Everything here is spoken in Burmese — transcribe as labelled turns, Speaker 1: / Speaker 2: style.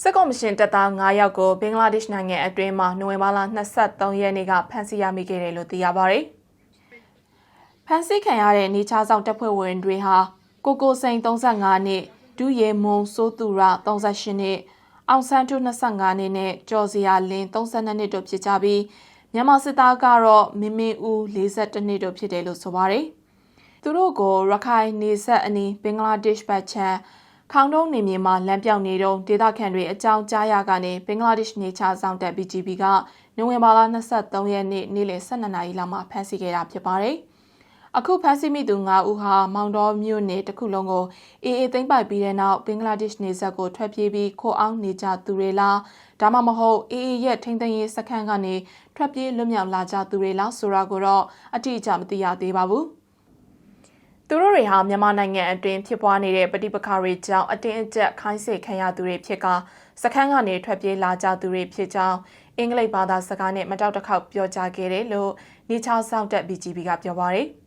Speaker 1: စစ်ကော်မရှင်တပ်သား9ယောက်ကိုဘင်္ဂလားဒေ့ရှ်နိုင်ငံအတွင်းမှာနိုဝင်ဘာလ23ရက်နေ့ကဖမ်းဆီးရမိခဲ့တယ်လို့သိရပါတယ်။ဖမ်းဆီးခံရတဲ့နေချားဆောင်တပ်ဖွဲ့ဝင်တွေဟာကိုကိုစိန်35နှစ်ဒူရဲမွန်စိုးသူရ38နှစ်အောင်ဆန်းထု25နှစ်နဲ့ကျော်စရာလင်း32နှစ်တို့ဖြစ်ကြပြီးမြန်မာစစ်သားကတော့မင်းမင်းဦး42နှစ်တို့ဖြစ်တယ်လို့ဆိုပါတယ်။သူတို့ကိုရခိုင်နေဆက်အနီးဘင်္ဂလားဒေ့ရှ်ဘက်ခြမ်း ခေါင်းတုံးနေမြေမှာလမ်းပြောင်နေတော့ဒေသခံတွေအကြောင်းကြားရကနေဘင်္ဂလားဒေ့ရှ်နေချဆောင်တက် BGB ကနိုဝင်ဘာလ23ရက်နေ့နေ့လယ်12နာရီလောက်မှာဖမ်းဆီးခဲ့တာဖြစ်ပါတယ်။အခုဖမ်းဆီးမိသူ9ဦးဟာမောင်တော်မြို့နယ်တစ်ခုလုံးကိုအေးအေးသိမ့်ပိုက်ပြီးတဲ့နောက်ဘင်္ဂလားဒေ့ရှ်နေဆက်ကိုထွက်ပြေးပြီးခိုအောင်နေကြသူတွေလားဒါမှမဟုတ်အေးအေးရဲ့ထိမ့်သိမ်းရေးစခန်းကနေထွက်ပြေးလွတ်မြောက်လာကြသူတွေလားဆိုတာကိုတော့အတိအကျမသိရသေးပါဘူး။ သူတို့တွေဟာမြန်မာနိုင်ငံအတွင်းဖြစ်ပွားနေတဲ့ပဋိပက္ခတွေကြောင့်အတင်းအကျပ်ခိုင်းစေခံရသူတွေဖြစ်ကစခန်းကနေထွက်ပြေးလာကြသူတွေဖြစ်ကြောင်းအင်္ဂလိပ်ဘာသာစကားနဲ့မတောက်တစ်ခေါက်ပြောကြားခဲ့တယ်လို့နေချောင်းဆောင်တက် BGB ကပြောပါရယ်။